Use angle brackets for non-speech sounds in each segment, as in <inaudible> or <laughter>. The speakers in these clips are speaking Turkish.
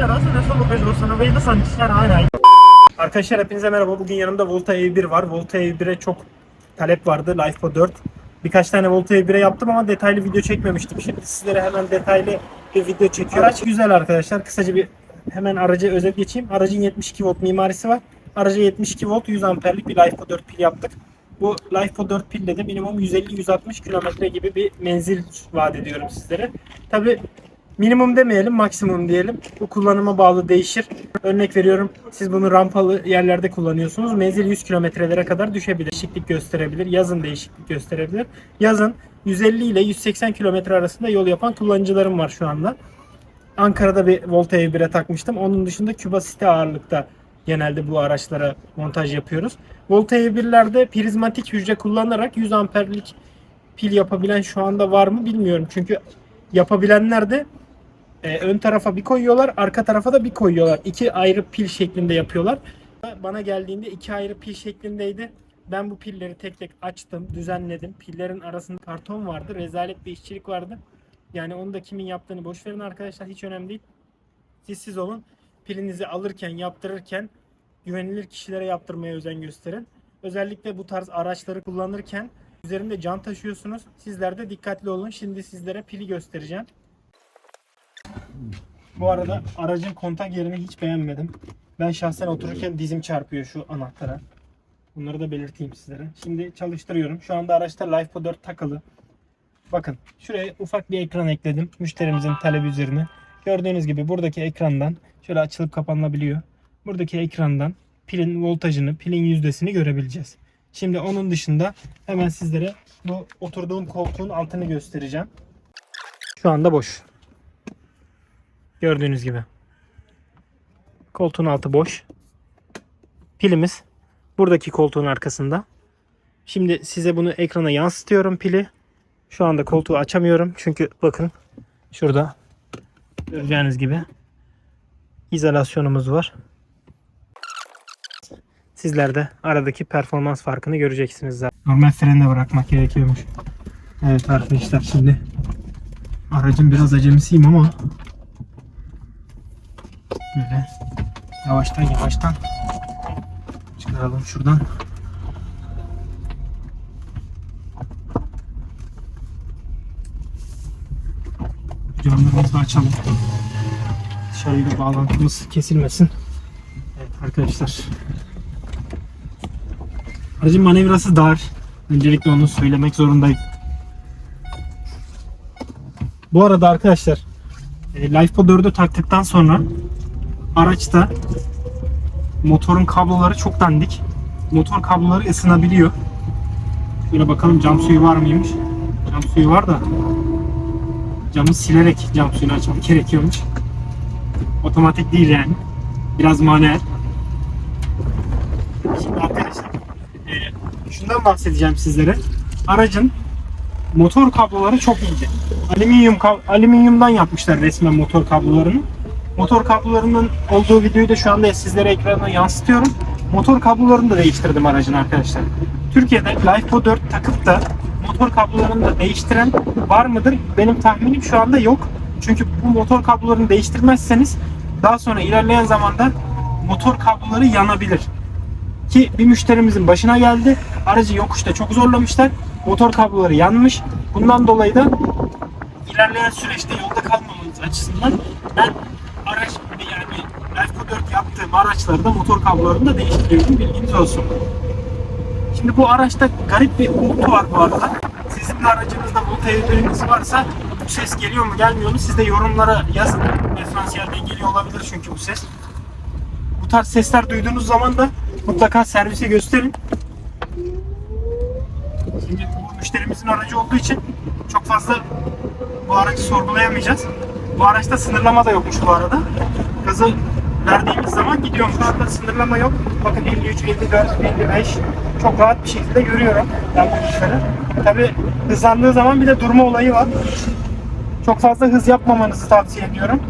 sarà, se ne sono preso, se non vedo San Sarai. Arkadaşlar hepinize merhaba. Bugün yanımda Volta E1 var. Volta E1'e çok talep vardı. LifePo 4. Birkaç tane Volta E1'e yaptım ama detaylı video çekmemiştim. Şimdi sizlere hemen detaylı bir video çekiyorum. Araç güzel arkadaşlar. Kısaca bir hemen aracı özet geçeyim. Aracın 72 volt mimarisi var. Araca 72 volt 100 amperlik bir LifePo 4 pil yaptık. Bu LifePo 4 pille de minimum 150-160 kilometre gibi bir menzil vaat ediyorum sizlere. Tabi minimum demeyelim maksimum diyelim. Bu kullanıma bağlı değişir. Örnek veriyorum siz bunu rampalı yerlerde kullanıyorsunuz. Menzil 100 kilometrelere kadar düşebilir. Değişiklik gösterebilir. Yazın değişiklik gösterebilir. Yazın 150 ile 180 kilometre arasında yol yapan kullanıcılarım var şu anda. Ankara'da bir Volta E1'e takmıştım. Onun dışında Küba City ağırlıkta genelde bu araçlara montaj yapıyoruz. Volta E1'lerde prizmatik hücre kullanarak 100 amperlik pil yapabilen şu anda var mı bilmiyorum. Çünkü yapabilenler de e, ön tarafa bir koyuyorlar, arka tarafa da bir koyuyorlar. İki ayrı pil şeklinde yapıyorlar. Bana geldiğinde iki ayrı pil şeklindeydi. Ben bu pilleri tek tek açtım, düzenledim. Pillerin arasında karton vardı, rezalet bir işçilik vardı. Yani onu da kimin yaptığını boş verin arkadaşlar hiç önemli değil. Siz siz olun. Pilinizi alırken, yaptırırken güvenilir kişilere yaptırmaya özen gösterin. Özellikle bu tarz araçları kullanırken üzerinde can taşıyorsunuz. Sizler de dikkatli olun. Şimdi sizlere pili göstereceğim. Bu arada aracın kontak yerini hiç beğenmedim. Ben şahsen otururken dizim çarpıyor şu anahtara. Bunları da belirteyim sizlere. Şimdi çalıştırıyorum. Şu anda araçta LifePo 4 takılı. Bakın şuraya ufak bir ekran ekledim. Müşterimizin talebi üzerine. Gördüğünüz gibi buradaki ekrandan şöyle açılıp kapanabiliyor. Buradaki ekrandan pilin voltajını, pilin yüzdesini görebileceğiz. Şimdi onun dışında hemen sizlere bu oturduğum koltuğun altını göstereceğim. Şu anda boş. Gördüğünüz gibi. Koltuğun altı boş. Pilimiz buradaki koltuğun arkasında. Şimdi size bunu ekrana yansıtıyorum pili. Şu anda koltuğu açamıyorum. Çünkü bakın şurada göreceğiniz gibi izolasyonumuz var. Sizler de aradaki performans farkını göreceksiniz zaten. Normal frende bırakmak gerekiyormuş. Evet arkadaşlar şimdi aracın biraz acemisiyim ama böyle yavaştan yavaştan çıkaralım şuradan. Camlarımızı açalım. Dışarıyla bağlantımız kesilmesin. Evet arkadaşlar. Aracın manevrası dar. Öncelikle onu söylemek zorundayım. Bu arada arkadaşlar e, LifePo 4'ü taktıktan sonra araçta motorun kabloları çok dandik. Motor kabloları ısınabiliyor. Şöyle bakalım cam suyu var mıymış? Cam suyu var da camı silerek cam suyunu açmak gerekiyormuş. Otomatik değil yani. Biraz manuel. Şimdi arkadaşlar e, şundan bahsedeceğim sizlere. Aracın motor kabloları çok ince. Alüminyum alüminyumdan yapmışlar resmen motor kablolarını. Motor kablolarının olduğu videoyu da şu anda sizlere ekrana yansıtıyorum. Motor kablolarını da değiştirdim aracın arkadaşlar. Türkiye'de LifePo 4 takıp da motor kablolarını da değiştiren var mıdır? Benim tahminim şu anda yok. Çünkü bu motor kablolarını değiştirmezseniz daha sonra ilerleyen zamanda motor kabloları yanabilir. Ki bir müşterimizin başına geldi. Aracı yokuşta çok zorlamışlar. Motor kabloları yanmış. Bundan dolayı da ilerleyen süreçte yolda kalmamamız açısından ben araç yani Lifeco 4 yaptığım araçlarda motor kablolarını da değiştiriyorum. Bilginiz olsun. Şimdi bu araçta garip bir uğultu var bu arada. Sizin de aracınızda teyitleriniz varsa bu ses geliyor mu gelmiyor mu siz de yorumlara yazın. Diferansiyelden geliyor olabilir çünkü bu ses. Bu tarz sesler duyduğunuz zaman da mutlaka servise gösterin. Şimdi bu müşterimizin aracı olduğu için çok fazla bu aracı sorgulayamayacağız. Bu araçta sınırlama da yokmuş bu arada. Gazı verdiğimiz zaman gidiyormuş. Şu anda sınırlama yok. Bakın 53, 54, 55 çok rahat bir şekilde görüyorum ben bu işleri. Tabi hızlandığı zaman bir de durma olayı var. Çok fazla hız yapmamanızı tavsiye ediyorum.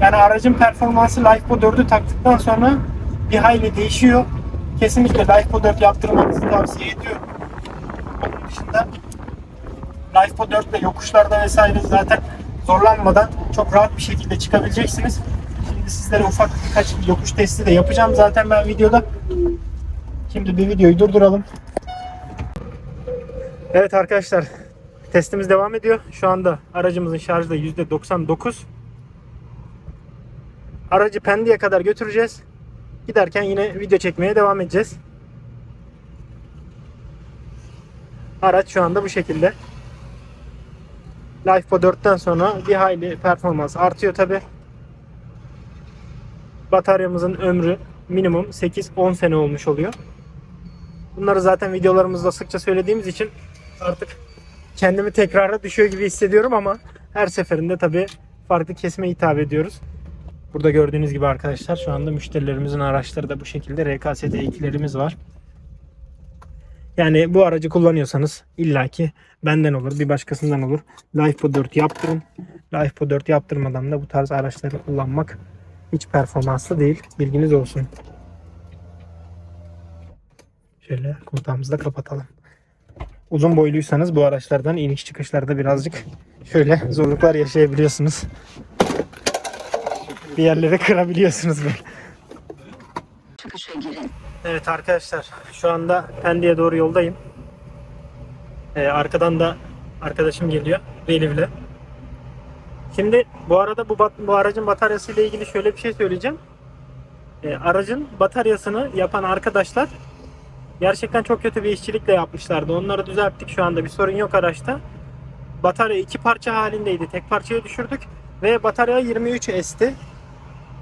Yani aracın performansı LifePo 4'ü taktıktan sonra bir hayli değişiyor. Kesinlikle LifePo 4 yaptırmanızı tavsiye ediyorum. Onun dışında LifePo 4 ile yokuşlarda vesaire zaten zorlanmadan çok rahat bir şekilde çıkabileceksiniz. Şimdi sizlere ufak birkaç yokuş testi de yapacağım zaten ben videoda. Şimdi bir videoyu durduralım. Evet arkadaşlar testimiz devam ediyor. Şu anda aracımızın şarjı da %99. Aracı Pendik'e kadar götüreceğiz. Giderken yine video çekmeye devam edeceğiz. Araç şu anda bu şekilde. LifePo 4'ten sonra bir hayli performans artıyor tabi. Bataryamızın ömrü minimum 8-10 sene olmuş oluyor. Bunları zaten videolarımızda sıkça söylediğimiz için artık kendimi tekrara düşüyor gibi hissediyorum ama her seferinde tabi farklı kesime hitap ediyoruz. Burada gördüğünüz gibi arkadaşlar şu anda müşterilerimizin araçları da bu şekilde RKS T2'lerimiz var. Yani bu aracı kullanıyorsanız illaki benden olur, bir başkasından olur. LifePo 4 yaptırın. LifePo 4 yaptırmadan da bu tarz araçları kullanmak hiç performanslı değil. Bilginiz olsun. Şöyle kontağımızı da kapatalım. Uzun boyluysanız bu araçlardan iniş çıkışlarda birazcık şöyle zorluklar yaşayabiliyorsunuz. Bir yerlere kırabiliyorsunuz böyle. Çıkışa girin. Evet arkadaşlar şu anda Pendik'e doğru yoldayım. Ee, arkadan da arkadaşım geliyor Veliv'le. Şimdi bu arada bu, bu aracın bataryası ile ilgili şöyle bir şey söyleyeceğim. Ee, aracın bataryasını yapan arkadaşlar gerçekten çok kötü bir işçilikle yapmışlardı. Onları düzelttik şu anda bir sorun yok araçta. Batarya iki parça halindeydi. Tek parçaya düşürdük ve batarya 23 S'ti.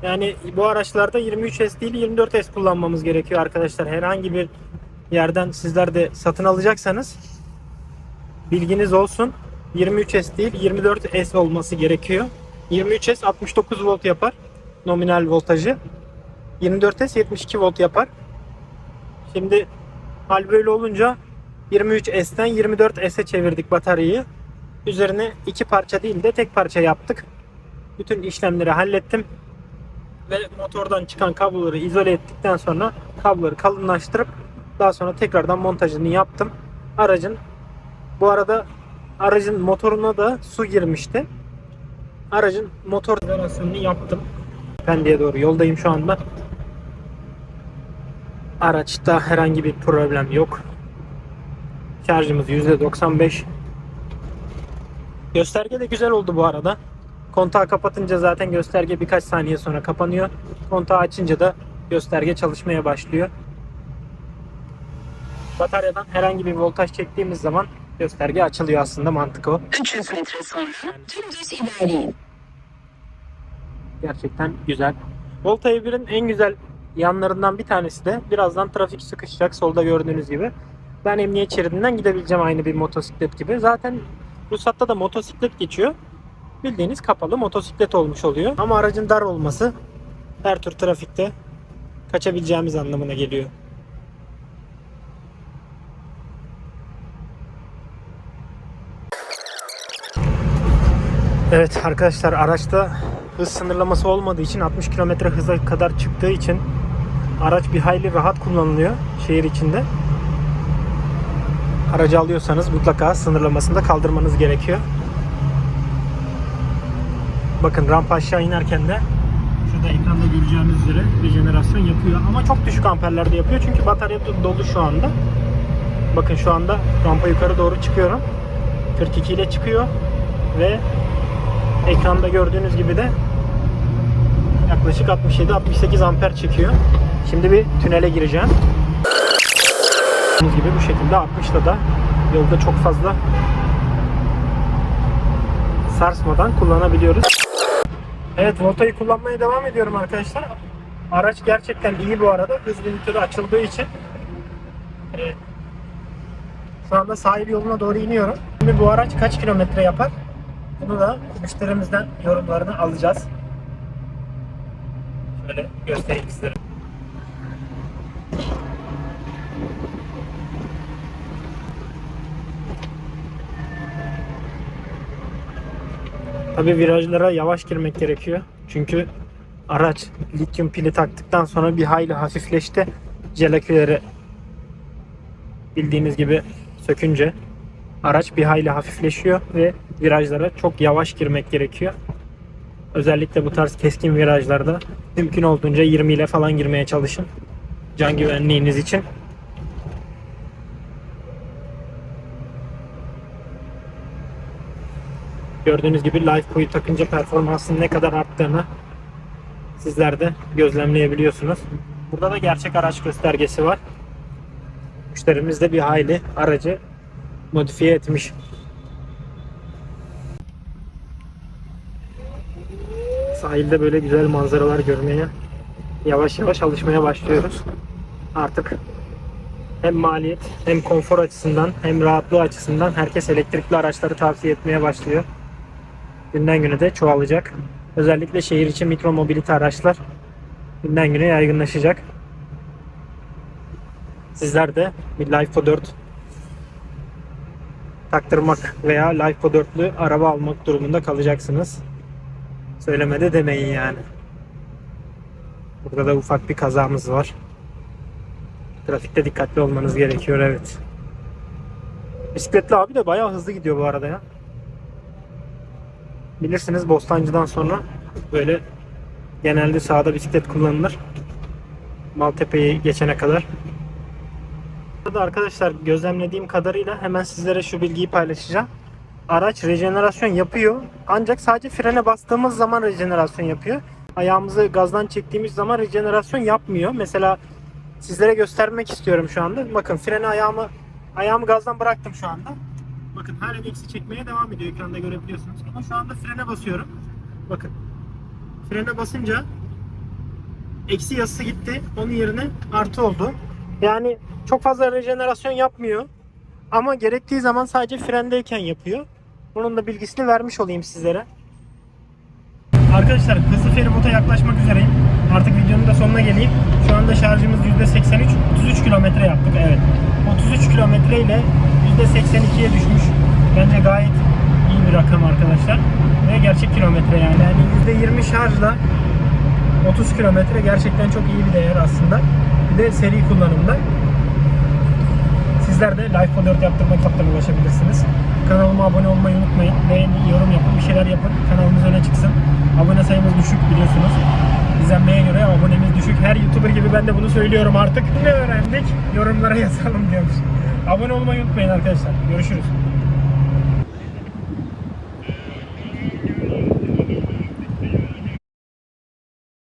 Yani bu araçlarda 23S değil 24S kullanmamız gerekiyor arkadaşlar. Herhangi bir yerden sizler de satın alacaksanız bilginiz olsun. 23S değil 24S olması gerekiyor. 23S 69 volt yapar nominal voltajı. 24S 72 volt yapar. Şimdi hal böyle olunca 23S'ten 24S'e çevirdik bataryayı. Üzerine iki parça değil de tek parça yaptık. Bütün işlemleri hallettim ve motordan çıkan kabloları izole ettikten sonra kabloları kalınlaştırıp daha sonra tekrardan montajını yaptım. Aracın bu arada aracın motoruna da su girmişti. Aracın motor izolasyonunu yaptım. Pendik'e doğru yoldayım şu anda. Araçta herhangi bir problem yok. Şarjımız %95. Gösterge de güzel oldu bu arada. Kontağı kapatınca zaten gösterge birkaç saniye sonra kapanıyor. Kontağı açınca da gösterge çalışmaya başlıyor. Bataryadan herhangi bir voltaj çektiğimiz zaman gösterge açılıyor aslında mantık o. 300 metre sonra dümdüz ilerleyin. Gerçekten güzel. Volta E1'in en güzel yanlarından bir tanesi de birazdan trafik sıkışacak solda gördüğünüz gibi. Ben emniyet şeridinden gidebileceğim aynı bir motosiklet gibi. Zaten ruhsatta da motosiklet geçiyor. Bildiğiniz kapalı motosiklet olmuş oluyor. Ama aracın dar olması her tür trafikte kaçabileceğimiz anlamına geliyor. Evet arkadaşlar araçta hız sınırlaması olmadığı için 60 km hıza kadar çıktığı için araç bir hayli rahat kullanılıyor şehir içinde. Aracı alıyorsanız mutlaka sınırlamasını da kaldırmanız gerekiyor. Bakın rampa aşağı inerken de şurada ekranda göreceğiniz üzere rejenerasyon yapıyor. Ama çok düşük amperlerde yapıyor çünkü batarya do- dolu şu anda. Bakın şu anda rampa yukarı doğru çıkıyorum. 42 ile çıkıyor ve ekranda gördüğünüz gibi de yaklaşık 67-68 amper çekiyor. Şimdi bir tünele gireceğim. Gördüğünüz gibi bu şekilde 60'da da yolda çok fazla sarsmadan kullanabiliyoruz. Evet Volta'yı kullanmaya devam ediyorum arkadaşlar. Araç gerçekten iyi bu arada. Hız limitörü açıldığı için. Evet. Şu anda sahil yoluna doğru iniyorum. Şimdi bu araç kaç kilometre yapar? Bunu da müşterimizden yorumlarını alacağız. Şöyle göstereyim sizlere. Tabi virajlara yavaş girmek gerekiyor. Çünkü araç lityum pili taktıktan sonra bir hayli hafifleşti. Jelaküleri bildiğiniz gibi sökünce araç bir hayli hafifleşiyor ve virajlara çok yavaş girmek gerekiyor. Özellikle bu tarz keskin virajlarda mümkün olduğunca 20 ile falan girmeye çalışın. Can güvenliğiniz için. Gördüğünüz gibi Life boyu takınca performansın ne kadar arttığını sizler de gözlemleyebiliyorsunuz. Burada da gerçek araç göstergesi var. Müşterimiz de bir hayli aracı modifiye etmiş. Sahilde böyle güzel manzaralar görmeye yavaş yavaş alışmaya başlıyoruz. Artık hem maliyet hem konfor açısından hem rahatlığı açısından herkes elektrikli araçları tavsiye etmeye başlıyor. Günden güne de çoğalacak. Özellikle şehir içi mikro mobilite araçlar günden güne yaygınlaşacak. Sizler de bir LiFePo 4 taktırmak veya LiFePo 4'lü araba almak durumunda kalacaksınız. Söylemede demeyin yani. Burada da ufak bir kazamız var. Trafikte dikkatli olmanız gerekiyor evet. Bisikletli abi de bayağı hızlı gidiyor bu arada ya. Bilirsiniz Bostancı'dan sonra böyle genelde sağda bisiklet kullanılır. Maltepe'yi geçene kadar. Burada arkadaşlar gözlemlediğim kadarıyla hemen sizlere şu bilgiyi paylaşacağım. Araç rejenerasyon yapıyor. Ancak sadece frene bastığımız zaman rejenerasyon yapıyor. Ayağımızı gazdan çektiğimiz zaman rejenerasyon yapmıyor. Mesela sizlere göstermek istiyorum şu anda. Bakın freni ayağımı ayağımı gazdan bıraktım şu anda. Bakın hala eksi çekmeye devam ediyor ekranda görebiliyorsunuz. Ama şu anda frene basıyorum. Bakın. Frene basınca eksi yazısı gitti. Onun yerine artı oldu. Yani çok fazla rejenerasyon yapmıyor. Ama gerektiği zaman sadece frendeyken yapıyor. Bunun da bilgisini vermiş olayım sizlere. Arkadaşlar hızlı feribota yaklaşmak üzereyim. Artık videonun da sonuna geleyim. Şu anda şarjımız %83. 33 kilometre yaptık evet. 33 kilometre ile %82'ye düşmüş. Bence gayet iyi bir rakam arkadaşlar. Ve gerçek kilometre yani. Yani %20 şarjla 30 kilometre gerçekten çok iyi bir değer aslında. Bir de seri kullanımda. Sizler de Life 4 yaptırma kitaplarına ulaşabilirsiniz. Kanalıma abone olmayı unutmayın. Beğen, yorum yapın, bir şeyler yapın. Kanalımız öne çıksın. Abone sayımız düşük biliyorsunuz. İzlenmeye göre abonemiz düşük. Her YouTuber gibi ben de bunu söylüyorum artık. Ne öğrendik? Yorumlara <laughs> yazalım diyormuş. Abone olmayı unutmayın arkadaşlar. Görüşürüz.